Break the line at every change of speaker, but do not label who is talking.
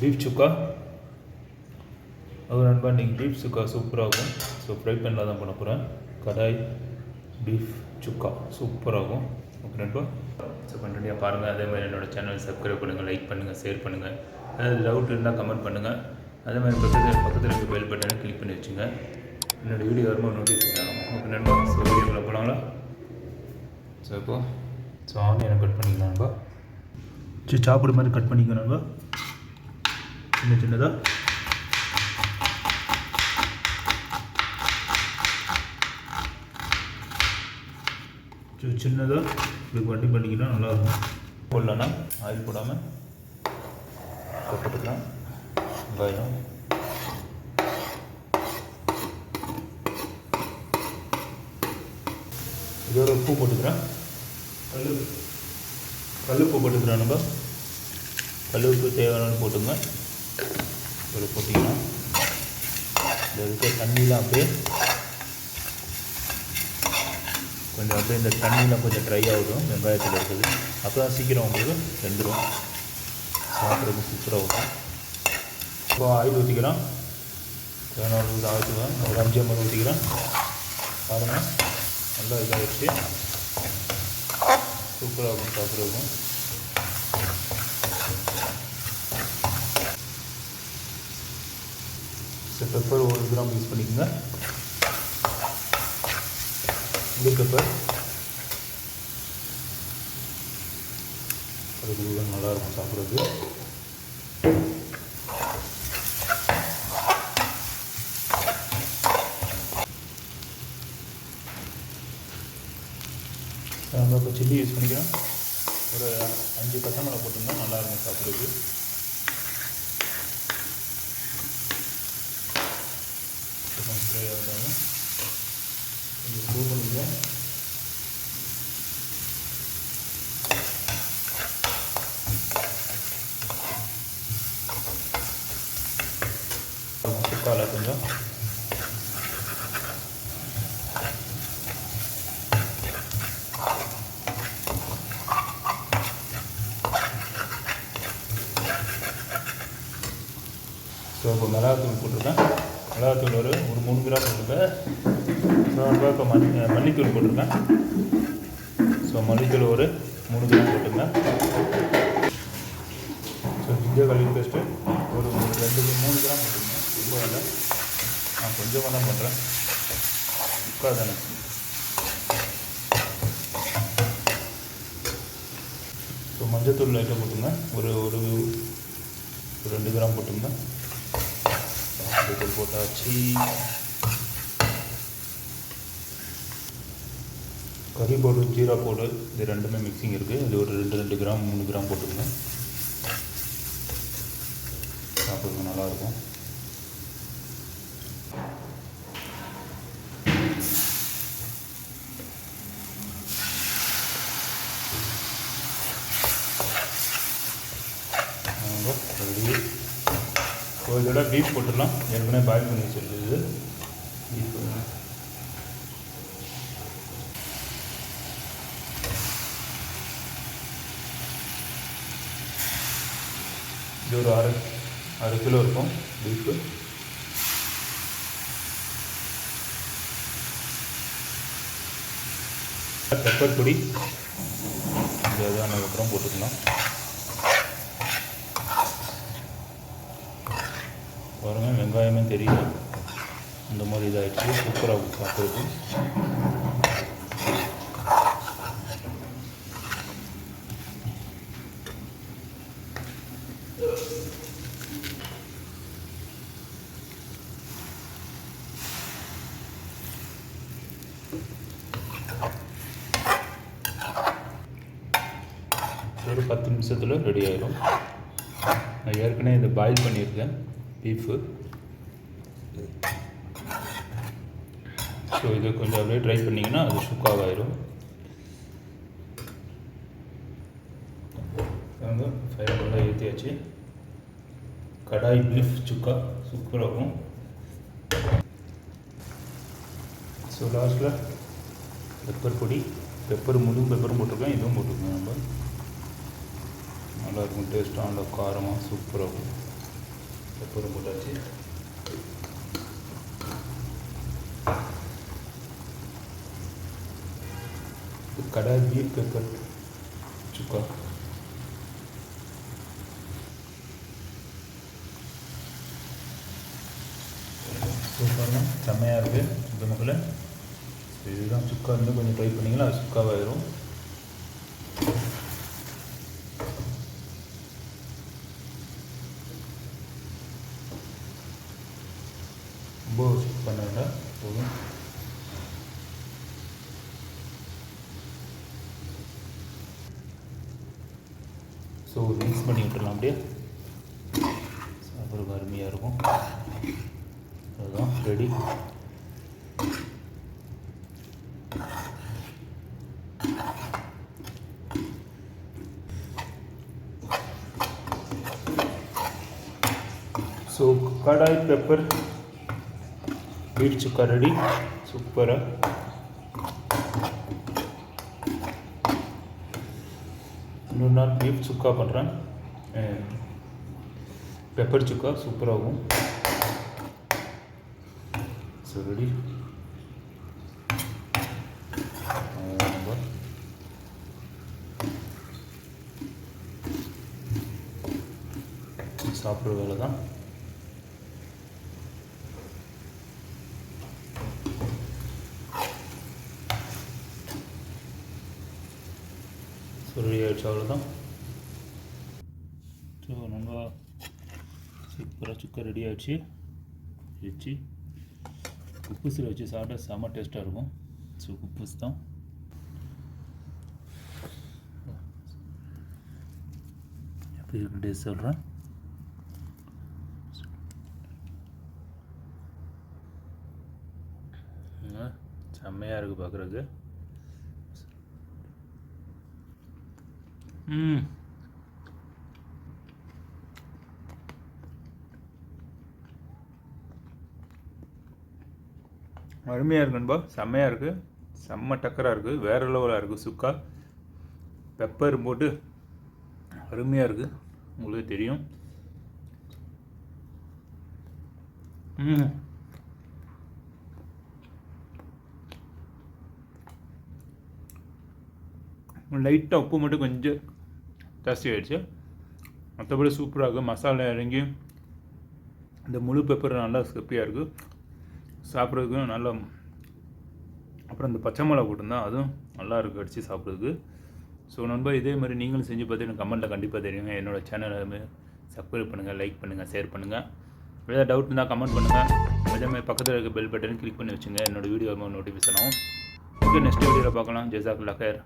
Beef சுக்கா. அது நண்பா இன்றைக்கி பீஃப் சுக்கா சூப்பராகும். ஸோ ஃப்ரை பண்ணல தான் பண்ண போகிறேன் கடாய் பீஃப் சுக்கா சூப்பராகும். ஓகே நண்பா. ஸோ கண்டினியூ பாருங்கள் அதே மாதிரி என்னோடய சேனல் சப்ஸ்கிரைப் பண்ணுங்கள் லைக் பண்ணுங்கள் ஷேர் பண்ணுங்கள் ஏதாவது டவுட் இருந்தால் கமெண்ட் பண்ணுங்கள் அதே மாதிரி பக்கத்தில் பக்கத்தில் இருக்க பெல் பட்டனை கிளிக் பண்ணி வச்சுங்க. என்னோடய வீடியோ வரும்போது நோட்டிஃபிகேஷன் ஆகும் ஓகே நண்பா. ஸோ வீடியோக்குள்ளே போகலாங்களா ஸோ இப்போது ஸோ ஆனியனை கட் பண்ணிக்கலாம் நண்பா. சரி சாப்பிட்ற மாதிரி கட் பண்ணிக்கோ நண்பா. சின்ன சின்னதாக சின்னதாக இப்படி வண்டி பண்ணிக்கிட்டா நல்லாயிருக்கும். போடலன்னா ஆயில் போடாமல் போட்டுக்கலாம் வெங்காயம் இதோட உப்பு போட்டுக்கிறேன். கல் கல் உப்பு போட்டுக்கிறேன் நம்ம. கல் உப்பு தேவையான போட்டுங்க இதில் போட்டிங்கன்னா இந்த இருக்க தண்ணியெலாம் அப்படியே கொஞ்சம் அப்படியே இந்த தண்ணியெலாம் கொஞ்சம் ட்ரை ஆகிடும் வெங்காயத்தில் இருக்குது அப்போ தான் சீக்கிரம் உங்களுக்கு வெந்துடும் சாப்பிட்றது சூப்பராக இருக்கும் இப்போ ஆயில் ஊற்றிக்கிறோம் தேவையான அளவுக்கு ஒரு அஞ்சு மணி ஊற்றிக்கிறேன் பாருங்கள் நல்லா இதாகிடுச்சு சூப்பராக இருக்கும் சாப்பிட்றதுக்கும் பெப்பர் ஒரு கிராம் யூஸ் பண்ணிக்கோங்க. முழு பெப்பர் அது நல்லாயிருக்கும் சாப்பிட்றது நம்ம இப்போ சில்லி யூஸ் பண்ணிக்கிறோம் ஒரு அஞ்சு பச்சை மிளகா போட்டிங்கன்னா நல்லாயிருக்கும் சாப்பிட்றது கொஞ்சம் ஃப்ரை ஆகிட்டாங்க கொஞ்சம் ஸ்லோ பண்ணிக்கலாம் சுக்கால கொஞ்சம். ஸோ இப்போ மிளகாத்தூள் போட்டிருக்கேன் மிளகாத்தூள் ஒரு ஒரு மூணு கிராம் போட்டிருக்கேன் ஸோ இப்போ இப்போ மல்லித்தூள் போட்டிருக்கேன். ஸோ மல்லித்தூள் ஒரு மூணு கிராம் போட்டிருக்கேன் ஸோ ஜிஞ்சர் கல்வி பேஸ்ட்டு ஒரு ஒரு ரெண்டு மூணு கிராம் போட்டிருக்கேன் ரொம்ப இல்லை நான் கொஞ்சமாக தான் பண்ணுறேன் உட்கா தானே. ஸோ மஞ்சத்தூள் லைட்டாக போட்டுங்க. ஒரு ஒரு ஒரு ரெண்டு கிராம் போட்டுங்க. மஞ்சத்தூள் போட்டாச்சு கறி பவுடர் ஜீரா பவுடர் இது ரெண்டுமே மிக்சிங் இருக்குது இது ஒரு ரெண்டு ரெண்டு கிராம் மூணு கிராம் போட்டுருங்க சாப்பிட்றது நல்லாயிருக்கும் ரெடி ஒரு தடவை பீஃப் போட்டுடலாம். ஏற்கனவே பாயில் பண்ணி வச்சுருக்குது பீஃப் இது ஒரு அரை அரை கிலோ இருக்கும் பீஃபு பெப்பர் பொடி. இந்த இதானதுக்கப்புறம் போட்டுக்கலாம். பாருங்கள் வெங்காயமே தெரியும் அந்த மாதிரி இதாகிடுச்சு சூப்பராக பார்க்குறது ஒரு பத்து நிமிஷத்தில் ரெடி ஆகிடும் நான் ஏற்கனவே இதை பாயில் பண்ணியிருக்கேன். பீஃபு ஸோ இதை கொஞ்சம் அப்படியே ட்ரை பண்ணிங்கன்னா அது சுக்காவாயிரும். ஆயிரும் வாங்க ஃபைவ் ஏற்றியாச்சு கடாய் பீஃப் சுக்கா சூப்பராக இருக்கும். ஸோ லாஸ்ட்டில் பெப்பர் பொடி பெப்பர் முழு பெப்பரும் போட்டிருக்கேன் இதுவும் போட்டிருக்கேன் நம்ம. நல்லாயிருக்கும் டேஸ்ட்டாக நல்லா காரமாக சூப்பராகும் இருக்கும் போட்டாச்சு இது பீட் பெப்பர் சுக்கா சூப்பர்னா செம்மையாக இருக்குது இந்த முகல இதுதான் சுக்கா இன்னும் கொஞ்சம் ட்ரை பண்ணிங்கன்னா அது சுக்காவாயிரும் ரொம்ப சுக் பண்ண வேண்டாம் போதும். ஸோ மிக்ஸ் பண்ணி விட்டுடலாம் அப்படியே. சாப்பிட்றதுக்கு அருமையாக இருக்கும். அதுதான் ready so kadai pepper beef சுக்கா ரெடி சூப்பராக இன்னொரு நாள் பீஃப் சுக்கா பண்ணுறேன் பெப்பர் சுக்கா சூப்பராகும். ஸோ ரெடி சாப்பிட்ற வேலை தான் ஸோ ரெடி ஆகிடுச்சு அவ்வளோதான் ஸோ நம்ம சூப்பராக சுக்கா ரெடி ஆகிடுச்சு வச்சு குப்பூசில் வச்சு சாப்பிட்டா செம்ம டேஸ்ட்டாக இருக்கும். ஸோ குப்பூஸ் தான். எப்படி இருக்கு டேஸ்ட் சொல்கிறேன் செம்மையாக இருக்குது பார்க்குறதுக்கு ம். அருமையாக இருக்கு நண்பா. செம்மையாக இருக்குது செம்ம டக்கராக இருக்குது வேறு லெவலாக இருக்குது சுக்கா. பெப்பர் போட்டு அருமையாக இருக்குது உங்களுக்கு தெரியும். ம். லைட்டாக உப்பு மட்டும் கொஞ்சம் ஜாஸ்தி ஆகிடுச்சு மற்றபடி சூப்பராக இருக்குது மசாலா இறங்கி இந்த முழு பெப்பர் நல்லா ஸ்கப்பியாக இருக்குது சாப்பிட்றதுக்கும் நல்லா அப்புறம் இந்த பச்சை மிளகா போட்டிருந்தா அதுவும் நல்லா இருக்குது அடித்து சாப்பிட்றதுக்கு. ஸோ நண்பா இதே மாதிரி நீங்களும் செஞ்சு பார்த்து எனக்கு கமெண்ட்டில் கண்டிப்பாக தெரியுங்க என்னோடய சேனலை சப்ஸ்கிரைப் பண்ணுங்கள் லைக் பண்ணுங்கள் ஷேர் பண்ணுங்கள் ஏதாவது டவுட் இருந்தால் கமெண்ட் பண்ணுங்கள் அதே மாதிரி பக்கத்தில் இருக்க பெல் பட்டன் கிளிக் பண்ணி வச்சுங்க. என்னோடய வீடியோ நோட்டிஃபிகேஷன் ஆகும். ஓகே நெக்ஸ்ட் வீடியோவில் பார்க்கலாம். ஜெசாக் லக்கர்.